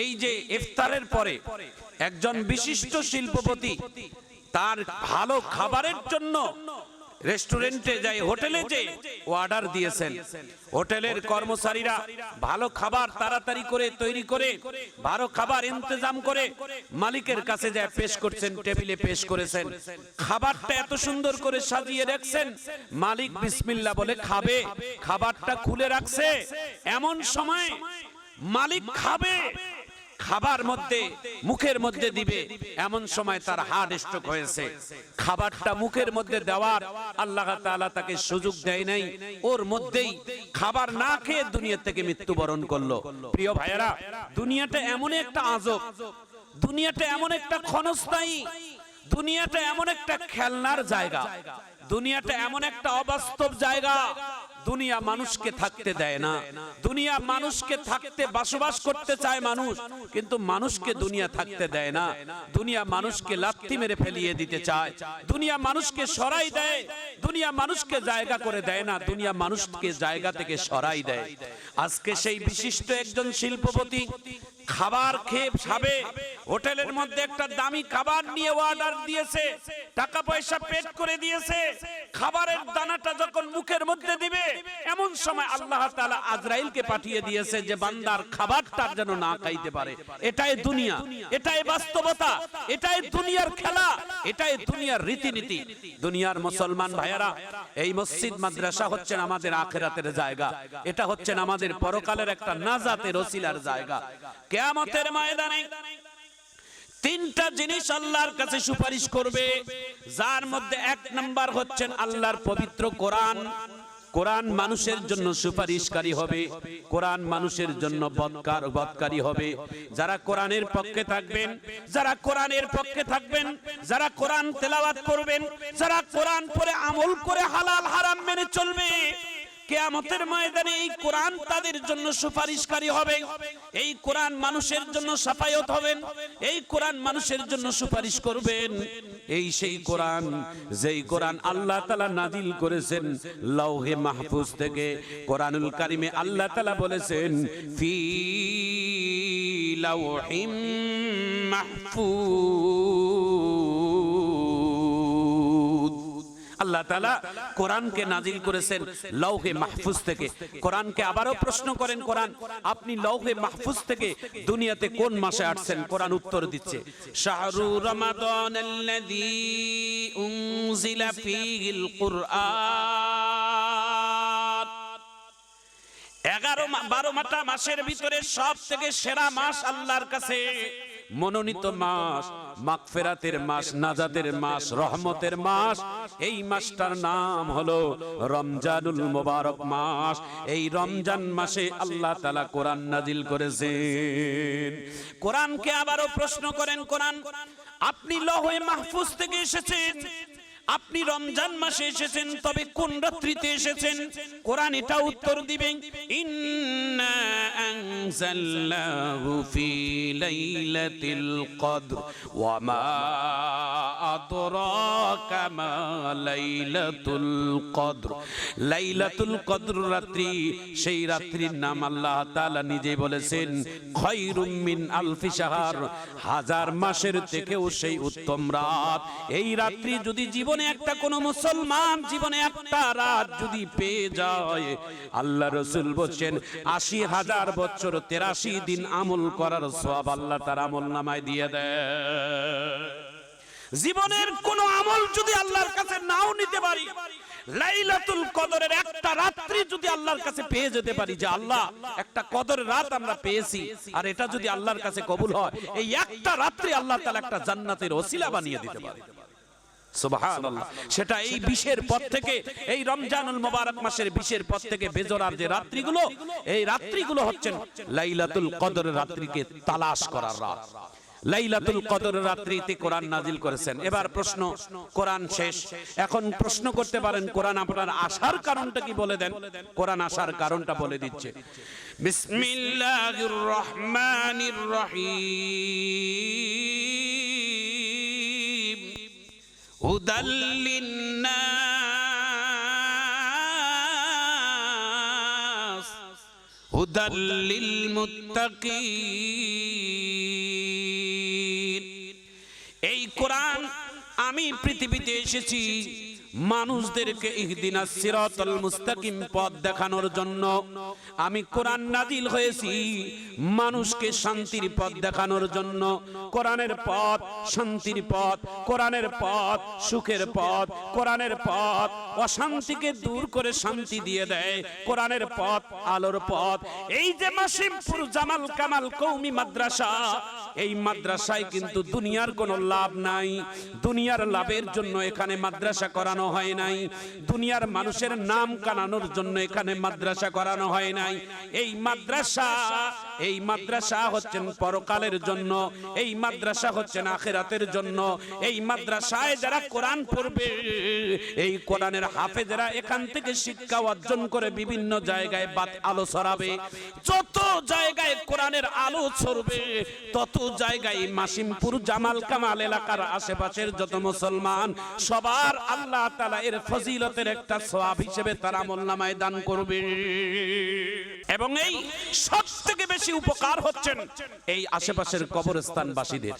এই যে ইফতারের পরে একজন বিশিষ্ট শিল্পপতি তার ভালো খাবারের জন্য রেস্টুরেন্টে যাই, হোটেলে যে অর্ডার দিয়েছেন। হোটেলের কর্মচারীরা ভালো খাবার তাড়াতাড়ি করে তৈরি করে, ভালো খাবার ইন্তজাম করে মালিকের কাছে যায়, পেশ করছেন, টেবিলে পেশ করেছেন। খাবারটা এত সুন্দর করে সাজিয়ে রাখছেন, মালিক বিসমিল্লা বলে, খাবে, খাবারটা খুলে রাখছে, এমন সময় মালিক খাবে। খাবার মধ্যে, মুখের মধ্যে দিবে, এমন সময় তার হার্ট স্ট্রোক হয়েছে। খাবারটা মুখের মধ্যে দেওয়ার আল্লাহ তাআলা তাকে সুযোগ দেয় নাই। ওর মধ্যেই খাবার না খেয়ে দুনিয়া থেকে মৃত্যুবরণ করল। প্রিয় ভাইয়েরা, দুনিয়াটা এমন একটা আজব। দুনিয়াটা এমন একটা ক্ষণস্থায়ী। দুনিয়াটা এমন একটা খেলনার জায়গা। দুনিয়াটা এমন একটা অবাস্তব জায়গা। দুনিয়া মানুষকে থাকতে দেয় না। দুনিয়া মানুষকে থাকতে বসবাস করতে চায় মানুষ, কিন্তু মানুষকে দুনিয়া থাকতে দেয় না। দুনিয়া মানুষকে লাত্তি মেরে ফেলিয়ে দিতে চায়। দুনিয়া মানুষকে সরাই দেয়, দুনিয়া মানুষকে জায়গা করে দেয় না। দুনিয়া মানুষকে জায়গা থেকে সরাই দেয়। আজকে সেই বিশিষ্ট একজন শিল্পপতি খাবার খেয়ে খাবে হোটেলের মধ্যে একটা দামি খাবার নিয়ে অর্ডার দিয়েছে। টাকা পয়সা পেট করে দিয়েছে। খাবারের দানাটা যখন মুখের মধ্যে দিবে, এমন সময় আল্লাহ তাআলা আজরাইলকে পাঠিয়ে দিয়েছে যে বান্দার খাবারটা যেন না খাইতে পারে। এটাই দুনিয়া, এটাই বাস্তবতা, এটাই দুনিয়ার খেলা, এটাই দুনিয়ার রীতিনীতি। দুনিয়ার মুসলমান ভাইয়েরা, এই মসজিদ মাদ্রাসা হচ্ছেন আমাদের আখেরাতের জায়গা। এটা হচ্ছেন আমাদের পরকালের একটা নাজাতের ওসিলার জায়গা। কেয়ামতের ময়দানে তিনটা জিনিস আল্লাহর কাছে সুপারিশ করবে, যার মধ্যে এক নাম্বার হচ্ছেন আল্লাহর পবিত্র কোরআন। কোরআন মানুষের জন্য সুপারিশকারী হবে, কোরআন মানুষের জন্য বদকার বদকারী হবে। যারা কোরআনের পক্ষে থাকবেন, যারা কোরআনের পক্ষে থাকবেন, যারা কোরআন তেলাওয়াত করবেন, যারা কোরআন পরে আমল করে হালাল হারাম মেনে চলবে কেয়ামতের ময়দানে এই কোরআন তাদের জন্য সুপারিশকারী হবে। এই কোরআন মানুষের জন্য সাফায়ত হবেন এই কোরআন মানুষের জন্য সুপারিশ করবেন। এই সেই কোরআন, যেই কোরআন আল্লাহ তালা নাদিল করেছেন লৌহে মাহফুজ থেকে। কোরআনুল কারিমে আল্লাহ তালা বলেছেন, ফি লাউহিম মাহফুজ। আল্লাহ তাআলা কোরআনকে নাজিল করেছেন লৌহে মাহফুজ থেকে কোরআনকে আবারও প্রশ্ন করেন কোরআন আপনি লৌহে মাহফুজ থেকে দুনিয়াতে কোন মাসে আসছেন কোরআন উত্তর দিচ্ছে শাহরু রমাদান এগারো বারো মাটা মাসের ভিতরে সব থেকে সেরা মাস আল্লাহর কাছে মনোনীত মাস মাগফেরাতের মাস নাজাতের মাস রহমতের মাস এই মাসটার নাম হলো রমজানুল মোবারক মাস। এই রমজান মাসে আল্লাহ তালা কোরআন নাজিল করেছেন। কোরআনকে আবারও প্রশ্ন করেন কোরআন আপনি লহে মাহফুজ থেকে এসেছেন। আপনি রমজান মাসে এসেছেন, তবে কোন রাত্রিতে এসেছেন? কোরআন এটা উত্তর দিবে, ইন্না আনজালনাহু ফি লাইলাতিল কদর, ওয়া মা আদরাকা মা লাইলাতুল কদর। লাইলাতুল কদর রাত্রি, সেই রাত্রির নাম আল্লাহ তাআলা নিজে বলেছেন, খয়রুম মিন আলফি শাহর। হাজার মাসের থেকেও সেই উত্তম রাত। এই রাত্রি যদি জীবনে একটা কোনো মুসলমান জীবনে একটা রাত যদি পেয়ে যায়, আল্লাহ রসুল বলছেন, আশি হাজার বছর তেরাশি দিন আমল করার সব আল্লাহ তার আমল নামায় দিয়ে দেয়। জীবনের কোন আমল যদি আল্লাহর কাছে নাও নিতে পারি, লাইলাতুল কদরের একটা রাত্রি যদি আল্লাহর কাছে পেয়ে যেতে পারি যে আল্লাহ, একটা কদরের রাত আমরা পেয়েছি, আর এটা যদি আল্লাহর কাছে কবুল হয়, এই একটা রাত্রি আল্লাহ তাআলা একটা জান্নাতের ওসিলা বানিয়ে দিতে পারে। সেটা এই বিশের পর থেকে, এই রমজানুল মোবারক মাসের বিশের পর থেকে বেজরার যে রাত্রিগুলো, এই রাত্রিগুলো হচ্ছেন লাইলাতুল কদরের রাত্রিকে তালাশ করার রাত। লাইলাতুল কদর রাত্রিতে কোরআন নাজিল করেছেন। এবার প্রশ্ন, কোরআন শেষ। এখন প্রশ্ন করতে পারেন, কোরআন আপনার আসার কারণটা কি বলে দেন? কোরআন আসার কারণটা বলে দিচ্ছে। বিসমিল্লাহির রহমানির রহিম। হুদাল্লিন্নাস হুদাল্লিল মুত্তাকিন এই কোরআন আমি পৃথিবীতে এসেছি মানুষদেরকে ইহদিনা মুস্তাকিম পথ দেখানোর জন্য আমি কোরআন নাজিল হয়েছি। মানুষকে শান্তির পথ দেখানোর জন্য, কোরআনের পথ শান্তির পথ, কোরআনের পথ সুখের পথ, কোরআনের পথ অশান্তিকে দূর করে শান্তি দিয়ে দেয়, কোরআনের পথ আলোর পথ। এই যে মাসিমপুর জামাল কামাল কৌমি মাদ্রাসা, এই মাদ্রাসায় কিন্তু দুনিয়ার কোনো লাভ নাই। দুনিয়ার লাভের জন্য এখানে মাদ্রাসা করানো হয় নাই। দুনিয়ার মানুষের নাম কানানোর জন্য এখানে মাদ্রাসা করানো হয় নাই। এই মাদ্রাসা এই মাদ্রাসা হচ্ছেন পরকালের জন্য, এই মাদ্রাসা হচ্ছেন আখেরাতের জন্য। এই মাদ্রাসায় যারা কোরআন পড়বে, এই কোরআনের হাফেজেরা এখান থেকে শিক্ষা অর্জন করে বিভিন্ন জায়গায় বাত আলো ছড়াবে। যত জায়গায় কোরআনের আলো ছড়বে, তত জায়গায় মাসিমপুর জামাল কামাল এলাকার আশেপাশের যত মুসলমান, সবার আল্লাহ তালা এর ফজিলতের একটা সওয়াব হিসেবে তারা মোল্লামায় দান করবে। এবং এই সব থেকে বেশি উপকার হচ্ছেন এই আশেপাশের কবরস্থানবাসীদের।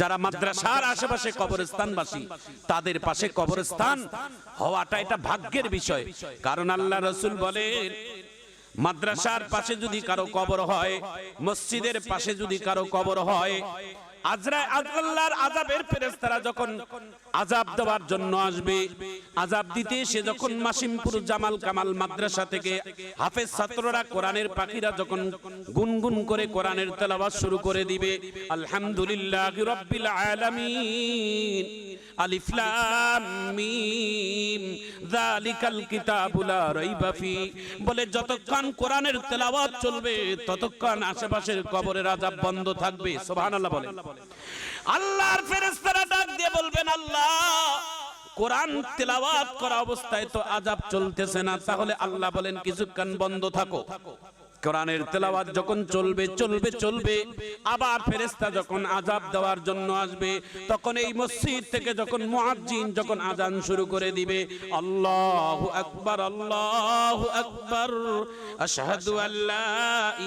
যারা মাদ্রাসার আশেপাশে কবরস্থানবাসী, তাদের পাশে কবরস্থান হওয়াটা এটা ভাগ্যের বিষয়। কারণ আল্লাহ রসুল বলেন, মাদ্রাসার পাশে যদি কারও কবর হয়, মসজিদের পাশে যদি কারও কবর হয় আজরা আল্লাহর আজাবের ফেরেশতারা যখন আজাব দেওয়ার জন্য আসবে, আজাব দিতে সে যখন মাসিমপুর জামাল কামাল মাদ্রাসা থেকে ছাত্ররা পাখিরা যখন গুনগুন করে শুরু করে দিবে, আলহামদুলিল্লাহ বলে, যতক্ষণ কোরআনের তেলাওয়াত চলবে, ততক্ষণ আশেপাশের কবরের আযাব বন্ধ থাকবে, সুবহানাল্লাহ বলে আল্লাহর ফেরেশতারা ডাক দিয়ে বলবেন, আল্লাহ, কোরআন তেলাওয়াত করা অবস্থায় তো আযাব চলতেছে না। তাহলে আল্লাহ বলেন, কিছুক্ষণ বন্ধ থাকো। কোরআনের তেলাওয়াত যখন চলবে চলবে চলবে। আবার ফেরেশতা যখন আজাব দেওয়ার জন্য আসবে, তখন এই মসজিদ থেকে যখন মুয়াজ্জিন যখন আজান শুরু করে দিবে, আল্লাহু আকবার আল্লাহু আকবার। আশহাদু আল্লা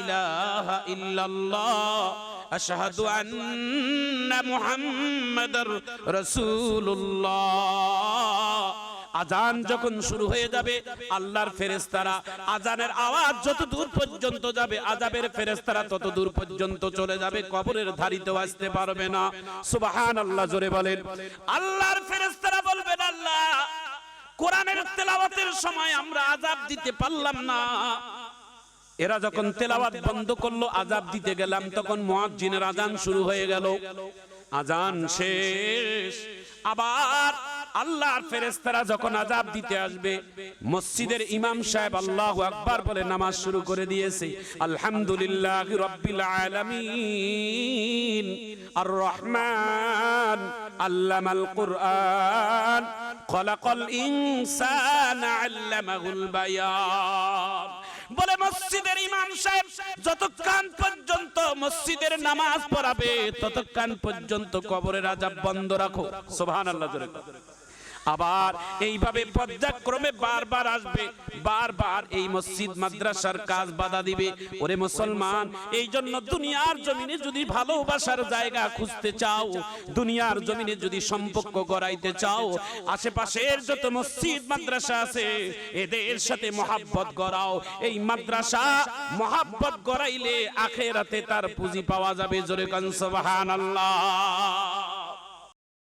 ইলাহা ইল্লাল্লাহ। আশহাদু আন্না মুহাম্মাদার রাসূলুল্লাহ। আজান যখন শুরু হয়ে যাবে, আল্লাহর ফেরেশতারা আজানের আওয়াজ যত দূর পর্যন্ত যাবে আজাবের ফেরেশতারা তত দূর পর্যন্ত চলে যাবে, কবরের ধারিতেও আসতে পারবে না। সুবহানাল্লাহ, জোরে বলেন। আল্লাহর ফেরেশতারা বলবেন, আল্লাহ, কোরআনের তেলাওয়াতের সময় আমরা আজাব দিতে পারলাম না। এরা যখন তেলাওয়াত বন্ধ করল আজাব দিতে গেলাম তখন মুয়াজ্জিনের আজান শুরু হয়ে গেল। আজান শেষ। আবার আল্লাহর ফেরেশতারা যখন আজাব দিতে আসবে মসজিদের ইমাম সাহেব আল্লাহু আকবার বলে নামাজ শুরু করে দিয়েছে। আলহামদুলিল্লাহ রাব্বিল আলামিন। আর রহমান আল্লামাল কুরআন। খলাকাল ইনসানা আল্লামাহুল বায়ান। বলে মসজিদের ইমাম সাহেব, যতক্ষণ পর্যন্ত মসজিদের নামাজ পড়াবে, ততক্ষণ পর্যন্ত কবরের আজাব বন্ধ রাখো জোরে কর। আবার এইভাবে পর্যায়ক্রমে বারবার আসবে, বারবার এই মসজিদ মাদ্রাসার কাজ বাধা দিবে। ওরে মুসলমান এই জন্য দুনিয়ার জমিনে যদি ভালোবাসার জায়গা খুঁজতে চাও, দুনিয়ার জমিনে যদি সম্পর্ক গড়াইতে চাও, আশেপাশের যত মসজিদ, মাদ্রাসা আছে, এদের সাথে মহাব্বত গড়াও। এই মাদ্রাসা মহাব্বত গড়াইলে আখেরাতে তার পুঁজি পাওয়া যাবে, জোরে কান সুবহানাল্লাহ।